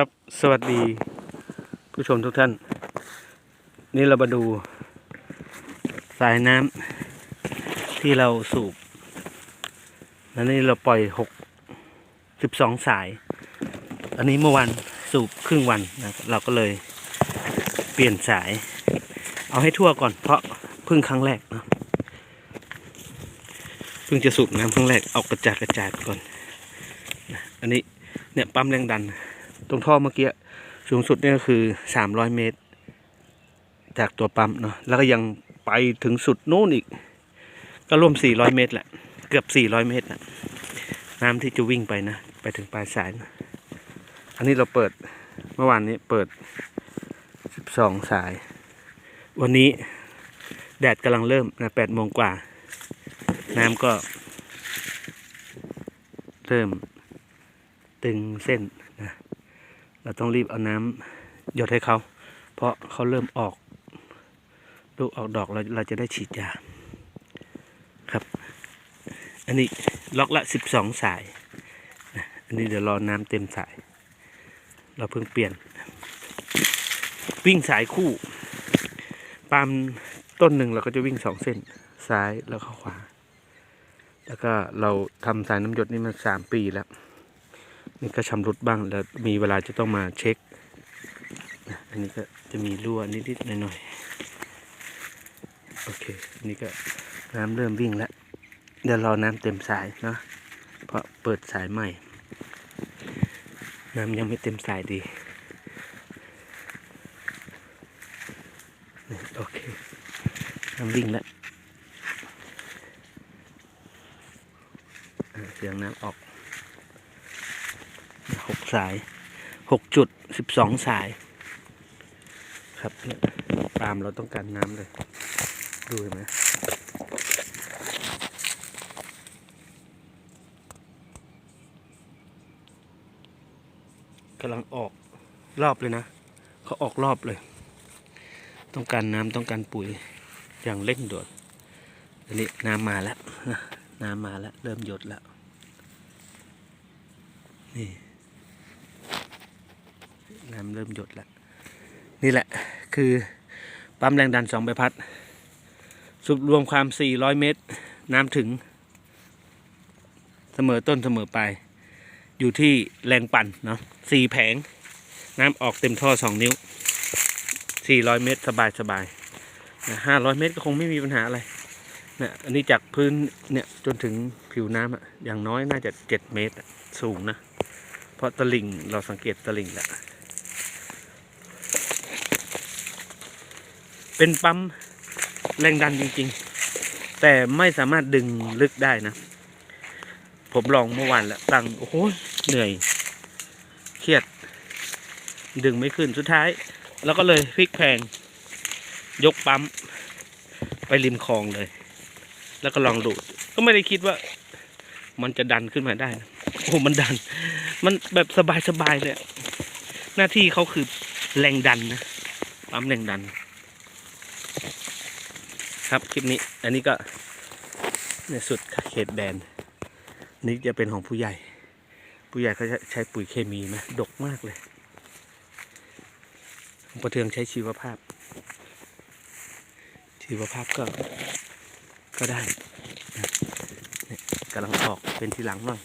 ครับสวัสดีผู้ชมทุกท่าน นี่เรามาดู สายน้ำที่เราสูบแล้วนี่เราปล่อยหกสิบสองสาย อันนี้เมื่อวันสูบครึ่งวันนะเราก็เลยเปลี่ยนสาย เอาให้ทั่วก่อนเพราะเพิ่งครั้งแรกเนะเพิ่งจะสูบน้ำครั้งแรกเอากระจายกระจายก่อนอันนี้เนี่ยปั๊มแรงดัน ตรงท่อเมื่อกี้สูงสุดเนี่ยคือสามร้อยเมตร จากตัวปั๊มเนาะแล้วก็ยังไปถึงสุดนู้นอีก ก็รวมสี่ร้อยเมตรแหละ เกือบสี่ร้อยเมตรนะน้ำที่จะวิ่งไปนะ ไปถึงปลายสายนะอันนี้เราเปิดเมื่อวานนี้เปิดสิบสองสาย วันนี้แดดกำลังเริ่มนะแปดโมงกว่า น้ำก็ เริ่ม ตึงเส้นนะ เราต้องรีบเอาน้ำหยดให้เขา เพราะเขาเริ่มออกลูกออกดอกเราเราจะได้ฉีดยาครับ อันนี้ล็อกละสิบสองสาย อันนี้เดี๋ยวรอน้ำเต็มสาย เราเพิ่งเปลี่ยน วิ่งสายคู่ปาล์มต้นหนึ่งเราก็จะวิ่งสองเส้นซ้ายแล้วก็ขวา แล้วก็เราทำสายน้ำหยดนี่มาสามปีแล้ว นี่ก็ชำรุดบ้างแล้วมีเวลาจะต้องมาเช็ค อันนี้ก็จะมีรั่วนิดๆหน่อยๆโอเคอันนี้ก็น้ำเริ่มวิ่งแล้ว เดี๋ยวรอน้ำเต็มสายเนาะเพราะเปิดสายใหม่ น้ำยังไม่เต็มสายดีโอเคน้ำวิ่งแล้วเสียงน้ำออก หกสายหกจุดสิบสองสาย ครับเนี่ยปาล์มเราต้องการน้ำเลย ดูเห็นไหมกำลังออกรอบเลยนะเขาออกรอบเลย ต้องการน้ำต้องการปุ๋ยอย่างเร่งด่วนอันนี้น้ำมาแล้วนะน้ำมาแล้ว เริ่มหยดแล้วนี่ น้ำเริ่มหยดแล้วนี่แหละคือปั๊มแรงดันสองใบพัด สุบรวมความ 400 เมตร น้ำถึง เสมอต้นเสมอปลายอยู่ที่แรงปั่นเนาะสี่แผง น้ำออกเต็มท่อ2นิ้ว 400 เมตร สบายสบายนะ500 เมตรก็คงไม่มีปัญหาอะไรนะอันนี้จากพื้นเนี่ยจนถึงผิวน้ำอะอย่างน้อยน่าจะ 7 เมตรสูงนะ เพราะตลิ่งเราสังเกตตลิ่งแล้ว เป็นปั๊มแรงดันจริง ๆ แต่ไม่สามารถดึงลึกได้นะ ผมลองเมื่อวานแล้วตั้งโอ้โหเหนื่อย เครียด ดึงไม่ขึ้นสุดท้าย แล้วก็เลยพลิกแพง ยกปั๊ม ไปริมคลองเลย แล้วก็ลองดูด ก็ไม่ได้คิดว่า มันจะดันขึ้นมาได้นะโอ้มันดัน มันแบบสบายๆเลย หน้าที่เขาคือแรงดันนะปั๊มแรงดัน ครับคลิปนี้อันนี้ก็ในสุดเขตแดนนี่จะเป็นของผู้ใหญ่ ผู้ใหญ่เขาจะใช้ปุ๋ยเคมีนะดกมากเลยประเทืองใช้ชีวภาพ ชีวภาพก็ก็ได้กำลังออกเป็นทีหลังหน่อย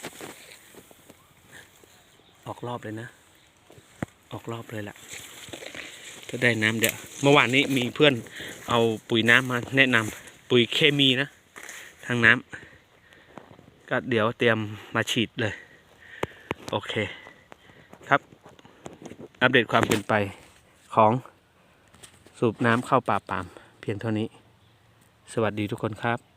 ออกรอบเลยนะ ออกรอบเลยแหละถ้าได้น้ำเดี๋ยวเมื่อวานนี้มีเพื่อน เอาปุ๋ยน้ำมาแนะนำปุ๋ยเคมีนะ ทางน้ำก็เดี๋ยวเตรียมมาฉีดเลย โอเค ครับ อัปเดตความเป็นไปของสูบน้ำเข้าป่าปาม เพียงเท่านี้ สวัสดีทุกคนครับ